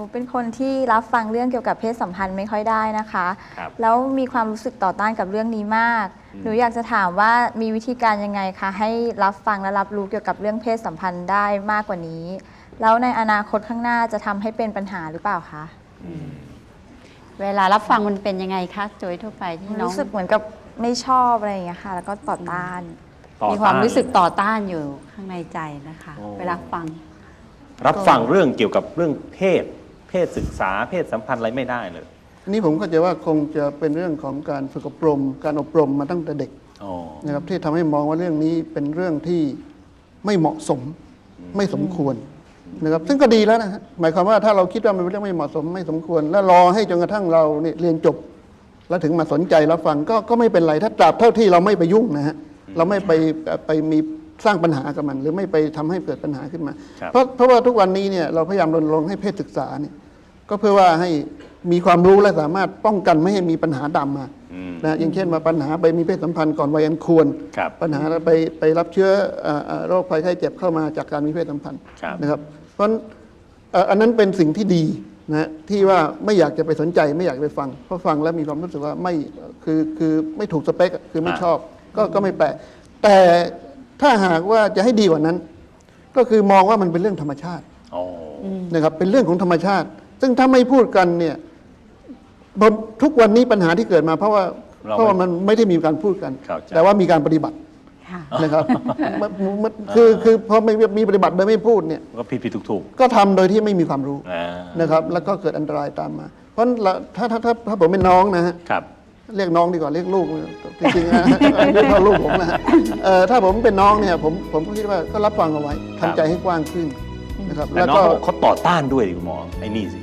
นูเป็นคนที่รับฟังเรื่องเกี่ยวกับเพศสัมพันธ์ไม่ค่อยได้นะคะ ครับแล้วมีความรู้สึกต่อต้านกับเรื่องนี้มาก อืม หนูอยากจะถามว่ามีวิธีการยังไงคะ ให้รับฟังและรับรู้เกี่ยวกับเรื่องเพศสัมพันธ์ได้มากกว่านี้ แล้วในอนาคตข้างหน้าจะทำให้เป็นปัญหาหรือเปล่าคะเวลารับฟังมันเป็นยังไงคะโดยทั่วไปที่น้องรู้สึกเหมือนกับไม่ชอบอะไรอย่างเงี้ยค่ะ แล้วก็ต่อต้าน ต่อมีความต้น รู้สึกต่อต้านอยู่ข้างในใจนะคะ โอ้ เวลาฟัง รับฟังเรื่องเกี่ยวกับเรื่องเพศ เพศศึกษาเพศสัมพันธ์อะไรไม่ได้เลยอันนี้ผมเข้าใจว่าคงจะเป็นเรื่องของการฝึกอบรม การอบรมมาตั้งแต่เด็กอ๋อนะครับที่ทำให้มองว่าเรื่องนี้เป็นเรื่องที่ไม่เหมาะสมไม่สมควรนะครับซึ่งก็ดีแล้วนะฮะหมายความว่าถ้าเราคิดว่ามันเป็นเรื่องไม่เหมาะสมไม่สมควร แล้วรอให้จนกระทั่งเราเนี่ยเรียนจบ แล้วถึงมาสนใจรับฟังก็ก็ไม่เป็นไรถ้าตราบเท่าที่เราไม่ไปยุ่งนะฮะเราไม่ไปไปมีสร้างปัญหากับมัน หรือไม่ไปทำให้เกิดปัญหาขึ้นมาครับเพราะเพราะว่าทุกวันนี้เนี่ยเราพยายามรณรงค์ให้เพศศึกษาเนี่ย ก็เพื่อว่าให้มีความรู้และสามารถป้องกันไม่ให้มีปัญหาดำมาอืม นะอย่างเช่นว่าปัญหาไปมีเพศสัมพันธ์ก่อนวัยอันควร ครับ ปัญหาไปไปรับเชื้อเอ่อเอ่อโรคภัยไข้เจ็บเข้ามาจากการมีเพศสัมพันธ์ครับ นะครับเพราะฉะนั้นเอ่ออันนั้นเป็นสิ่งที่ดีนะฮะที่ว่าไม่อยากจะไปสนใจไม่อยากไปฟังเพราะฟังแล้วมีความรู้สึกว่าไม่คือคือไม่ถูกสเปคอะคือไม่ชอบก็ก็ไม่แปลกแต่ถ้าหากว่าจะให้ดีกว่านั้น ก็คือมองว่ามันเป็นเรื่องธรรมชาติอ๋อนะครับเป็นเรื่องของธรรมชาติ ซึ่งถ้าไม่พูดกันเนี่ยบนทุกวันนี้ปัญหาที่เกิดมา เพราะว่าเราไม่เพราะว่ามันไม่ได้มีการพูดกัน เข้าใจ แต่ว่ามีการปฏิบัติค่ะ นะครับมันมันคือคือพอไม่มีปฏิบัติโดยไม่พูดเนี่ย ก็ผิดผิดถูกถูกก็ทำโดยที่ไม่มีความรู้อ่านะครับ แล้วก็เกิดอันตรายตามมา เพราะละถ้าถ้าถ้าถ้าผมเป็นน้องนะฮะ ครับ เรียกน้องดีกว่าเรียกลูกจริงๆนะ เรียกเท่าลูกผมนะฮะเอ่อถ้าผมเป็นน้องเนี่ยผมผมก็คิดว่าก็รับฟังเอาไว้ครับทำใจให้กว้างขึ้นนะครับแต่แล้วน้องก็เขาบอกเขาต่อต้านด้วยดิคุณหมอไอ้นี่สิ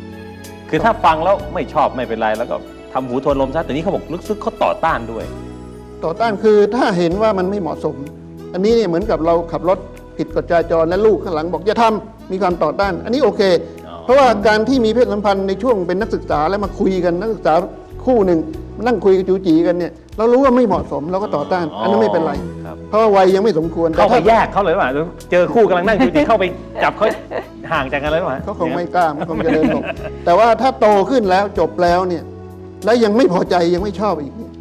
คือถ้าฟังแล้วไม่ชอบไม่เป็นไรแล้วก็ทำหูทวนลมซะแต่นี่เขาบอกลึกซึ้งเขาต่อต้านด้วย ต่อต้านคือถ้าเห็นว่ามันไม่เหมาะสม อันนี้เนี่ยเหมือนกับเราขับรถผิดกฎจราจรและลูกข้างหลังบอกอย่าทำมีความต่อต้าน อันนี้โอเค เพราะว่าการที่มีเพศสัมพันธ์ในช่วงเป็นนักศึกษาแล้วมาคุยกันนักศึกษา คู่หนึ่งมานั่งคุยกับจูจีกันเนี่ยเรารู้ว่าไม่เหมาะสมเราก็ต่อต้าน อันนั้นไม่เป็นไร ครับ เพราะว่าวัยยังไม่สมควรเข้าไปถ้แยกเขาเลยว่าเจอคู่กำลังนั่งอยู่ดีเข้าไปจับเขาห่างจากกันเลยว่าเขาคงไม่กล้ามันคงจะเดินหลบแต่ว่าถ้าโตขึ้นแล้วจบแล้วเนี่ย แล้วยังไม่พอใจยังไม่ชอบอีกเนี่ย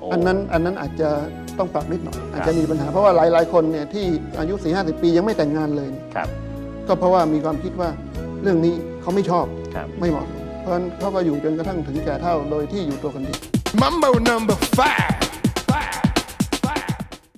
โอ้อันนั้นอันนั้นอาจจะต้องปรับนิดหน่อยอาจจะมีปัญหาเพราะว่าหลาย ๆ คนเนี่ยที่อายุ4 50ปียังไม่แต่งงานเลยเนี่ยครับ ก็เพราะว่ามีความคิดว่าเรื่องนี้เขาไม่ชอบ ครับ ไม่เหมาะสม เพราะเขาก็อยู่จนกระทั่งถึงแก่เท่าโดยที่อยู่ตัวคนเดียว Mambo number five.